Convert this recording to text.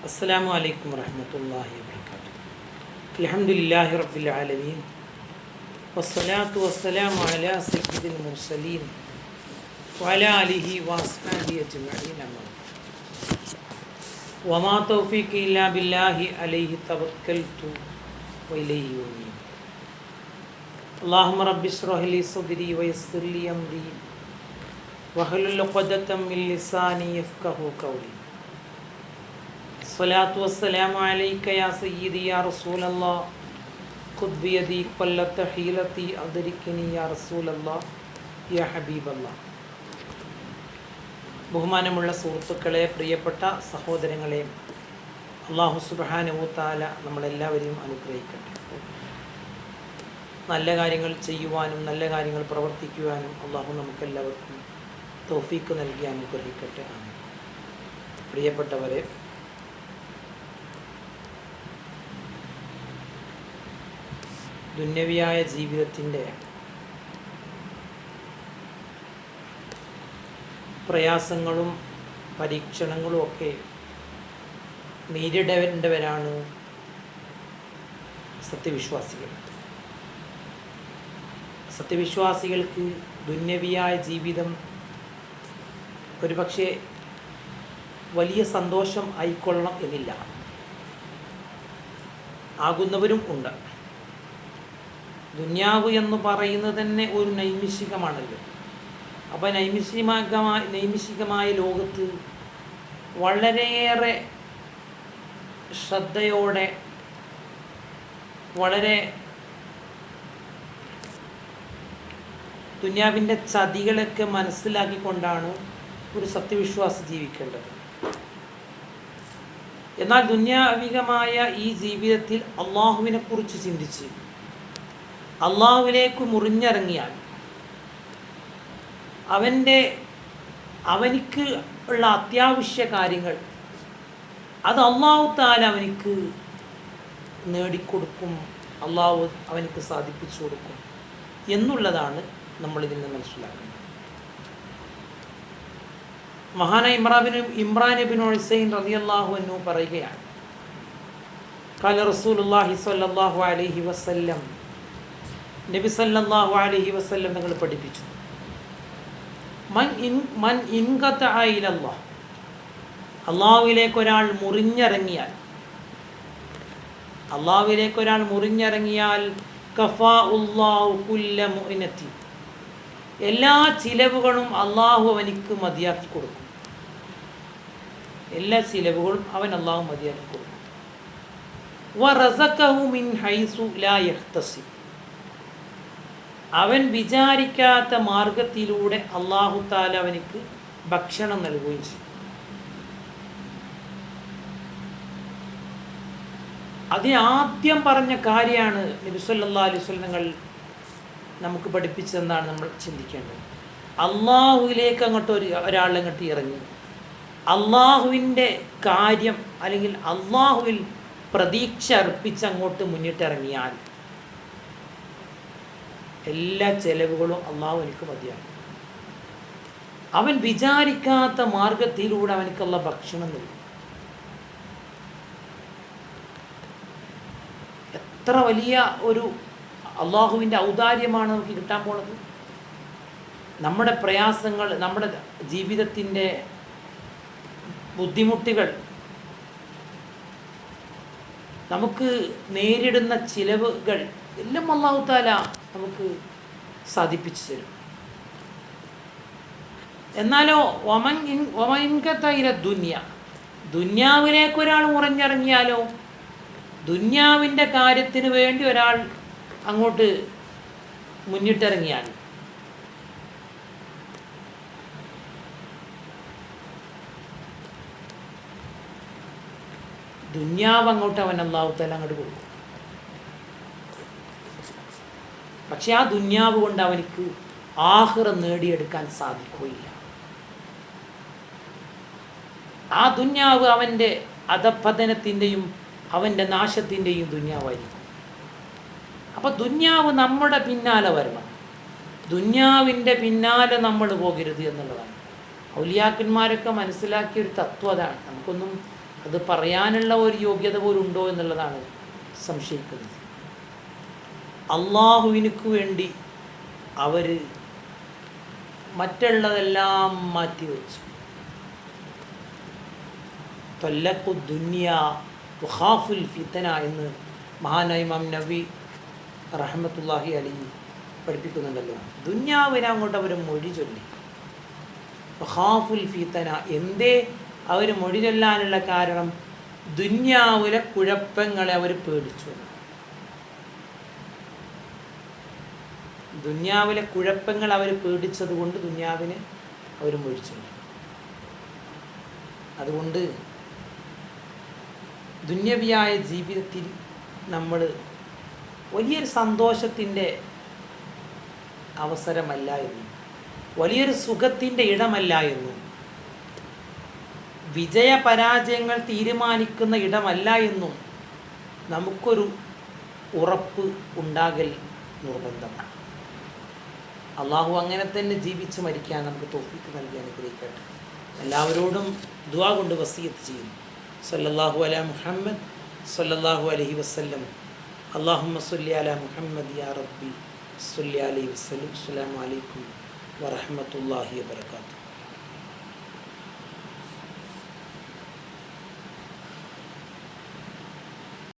السلام عليكم ورحمة الله وبركاته. الحمد لله رب العالمين والصلاة والسلام على سيد المرسلين وعلى آله وأصحابه أجمعين. وما توفيقي إلا بالله عليه توكلت وإليه أنيب. اللهم رب اشرح لي صدري ويسر لي أمري واحلل عقدة من لساني يفقه قولي. അസ്സലാത്തു വസ്സലാം അലൈക്ക യാ സയ്യിദി യാ റസൂലല്ലാ ഖുദ്ബിയതി കൊല്ലത്ത് ഹീലത്തി അവതരിക്കനി യാ റസൂലല്ലാ യാ ഹബീബല്ലാ ബഹുമാനമുള്ള സുഹൃത്തുക്കളെ പ്രിയപ്പെട്ട സഹോദരങ്ങളെ അള്ളാഹു സുബാനുത്താല നമ്മളെല്ലാവരെയും അനുഗ്രഹിക്കട്ടെ. നല്ല കാര്യങ്ങൾ ചെയ്യുവാനും നല്ല കാര്യങ്ങൾ പ്രവർത്തിക്കുവാനും അള്ളാഹു നമുക്കെല്ലാവർക്കും തോഫീക്ക് നൽകി അനുഗ്രഹിക്കട്ടെ. പ്രിയപ്പെട്ടവരെ ദുന്യവിയായ ജീവിതത്തിന്റെ പ്രയാസങ്ങളും പരീക്ഷണങ്ങളും ഒക്കെ നേരിടേണ്ടവരാണ് സത്യവിശ്വാസികൾ. സത്യവിശ്വാസികൾക്ക് ദുന്യവിയായ ജീവിതം ഒരുപക്ഷെ വലിയ സന്തോഷം ആയിക്കൊള്ളണം എന്നില്ല. ആകുന്നവരും ഉണ്ട്. ദുന്യാവ് എന്ന് പറയുന്നത് തന്നെ ഒരു നൈമിഷികമാണല്ലോ. അപ്പോൾ നൈമിഷികമായ നൈമിഷികമായ ലോകത്ത് വളരെയേറെ ശ്രദ്ധയോടെ വളരെ ദുന്യാവിന്റെ ചതികളൊക്കെ മനസ്സിലാക്കിക്കൊണ്ടാണ് ഒരു സത്യവിശ്വാസി ജീവിക്കേണ്ടത്. എന്നാൽ ദുന്യാവികമായ ഈ ജീവിതത്തിൽ അള്ളാഹുവിനെക്കുറിച്ച് ചിന്തിച്ച് അള്ളാഹുവിനേക്ക് മുറിഞ്ഞിറങ്ങിയാൽ അവന്റെ അവനിക്ക് ഉള്ള അത്യാവശ്യ കാര്യങ്ങൾ അത് അള്ളാഹുത്താൽ അവനിക്ക് നേടിക്കൊടുക്കും അള്ളാഹു അവനിക്ക് സാധിപ്പിച്ചു കൊടുക്കും എന്നുള്ളതാണ് നമ്മളിതിൽ നിന്ന് മനസ്സിലാക്കുന്നത് മഹാന ഇമ്രാബിനും ഇമ്രാനബിൻ ഹുസൈൻ റതി അള്ളാഹു എന്നു പറയുകയാണ് കാല റസൂൽ അള്ളാഹി സ്വല്ലാഹു അലഹി വസ്ല്ലം നബിസല്ലാഹു അലഹി വസ്ല്ലം നിങ്ങൾ പഠിപ്പിച്ചു. മൻ ഇൻ മൻ ഇൻകത്ത് ആയിലല്ലാ അള്ളാഹുവിലേക്ക് ഒരാൾ മുറിഞ്ഞിറങ്ങിയാൽ അള്ളാഹുവിലേക്ക് ഒരാൾ മുറിഞ്ഞിറങ്ങിയാൽ കഫാ ഉല്ലാഹു കുല്ല എല്ലാ ചിലവുകളും അള്ളാഹു അവനിക്ക് മതിയാക്കി കൊടുക്കും. എല്ലാ ചിലവുകളും അവൻ അള്ളാഹു മതിയാക്കി കൊടുക്കും. വ റസക്കഹു മിൻ ഹൈസു ലാ യഹ്തസിബ്. അവൻ വിചാരിക്കാത്ത മാർഗത്തിലൂടെ അള്ളാഹു താല അവനിക്ക് ഭക്ഷണം നൽകുകയും ചെയ്യും. അതിനാദ്യം പറഞ്ഞ കാര്യമാണ് നബിസ്വല്ലാ അലുസ്വലങ്ങൾ നമുക്ക് പഠിപ്പിച്ചതെന്നാണ് നമ്മൾ ചിന്തിക്കേണ്ടത്. അള്ളാഹുവിലേക്ക് അങ്ങോട്ട് ഒരു ഒരാളങ്ങോട്ട് ഇറങ്ങി. അള്ളാഹുവിന്റെ കാര്യം അല്ലെങ്കിൽ അള്ളാഹുവിൽ പ്രതീക്ഷ അർപ്പിച്ച് അങ്ങോട്ട് മുന്നിട്ടിറങ്ങിയാൽ എല്ലാ ചെലവുകളും അള്ളാഹു എനിക്ക് മതിയാകും അവൻ വിചാരിക്കാത്ത മാർഗത്തിലൂടെ അവനക്കുള്ള ഭക്ഷണം നൽകും. എത്ര വലിയ ഒരു അള്ളാഹുവിന്റെ ഔദാര്യമാണ് നമുക്ക് കിട്ടാൻ പോണത്? നമ്മുടെ പ്രയാസങ്ങൾ നമ്മുടെ ജീവിതത്തിന്റെ ബുദ്ധിമുട്ടുകൾ നമുക്ക് നേരിടുന്ന ചിലവുകൾ എല്ലാം അള്ളാഹു താല നമുക്ക് സാധിപ്പിച്ചു തരും. എന്നാലോ ഒമൻ ഇൻ ഒമൻകത്തൈര ദുന്യ. ദുന്യാവിലേക്ക് ഒരാൾ ഉറഞ്ഞിറങ്ങിയാലോ ദുന്യാവിന്റെ കാര്യത്തിന് വേണ്ടി ഒരാൾ അങ്ങോട്ട് മുന്നിട്ടിറങ്ങിയാൽ. ദുന്യാവ് അങ്ങോട്ട് അവൻ അള്ളാഹു താല അങ്ങോട്ട് കൊടുക്കും. പക്ഷെ ആ ദുന്യാവ് കൊണ്ട് അവനിക്ക് ആഹ്റം നേടിയെടുക്കാൻ സാധിക്കുകയില്ല. ആ ദുന്യാവ് അവന്റെ അധപതനത്തിന്റെയും അവന്റെ നാശത്തിന്റെയും ദുന്യാവായിരിക്കും. അപ്പോൾ ദുന്യാവ് നമ്മുടെ പിന്നാലെ വരണം. ദുന്യാവിന്റെ പിന്നാലെ നമ്മൾ പോകരുത് എന്നുള്ളതാണ്. ഔലിയാക്കന്മാരൊക്കെ മനസ്സിലാക്കിയ ഒരു തത്വം അതാണ്. നമുക്കൊന്നും അത് പറയാനുള്ള ഒരു യോഗ്യത പോലും ഉണ്ടോ എന്നുള്ളതാണ് സംശയിക്കുന്നത്. അള്ളാഹുവിനക്ക് വേണ്ടി അവർ മറ്റുള്ളതെല്ലാം മാറ്റിവെച്ചു തൊല്ലക്കു ദുന്യ ഖാഫുൽ ഫിത്തന എന്ന് മഹാനൈമാം നബി റഹമത്തുല്ലാഹി അലി പഠിപ്പിക്കുന്നുണ്ടല്ലോ. ദുന്യാവിനെ അങ്ങോട്ട് അവർ മൊഴി ചൊല്ലി. വഹാഫുൽ ഫിത്തന എന്തേ അവർ മൊഴി ചൊല്ലാനുള്ള കാരണം ദുന്യാവിലെ കുഴപ്പങ്ങളെ അവർ പേടിച്ചു. ദുന്യാവിലെ കുഴപ്പങ്ങൾ അവർ പേടിച്ചത് കൊണ്ട് ദുന്യാവിനെ അവർ മൊഴി അതുകൊണ്ട് ദുന്യവിയായ ജീവിതത്തിൽ നമ്മൾ വലിയൊരു സന്തോഷത്തിന്റെ അവസരമല്ല എന്നും വലിയൊരു സുഖത്തിന്റെ ഇടമല്ല എന്നും വിജയപരാജയങ്ങൾ തീരുമാനിക്കുന്ന ഇടമല്ല എന്നും നമുക്കൊരു ഉറപ്പ് ഉണ്ടാകൽ നിർബന്ധമാണ്. അള്ളാഹു അങ്ങനെ തന്നെ ജീവിച്ച് മരിക്കാൻ നമുക്ക് തോപ്പിക്ക് നൽകി അനുഗ്രഹിക്കട്ടെ. എല്ലാവരോടും ദുവാ കൊണ്ട് വസീയത്ത് ചെയ്യുന്നു. സല്ലല്ലാഹു അല മുഹമ്മദ് സല്ലല്ലാഹു അലഹി വസല്ലം. അള്ളാഹുമ്മ സുല്ലി അല മുഹമ്മദ് യാ റബ്ബി സുല്ലി അലൈഹി വസല്ലം. അസ്സലാമു അലൈക്കും വറഹ്മത്തുള്ളാഹി വബറകാതുഹു.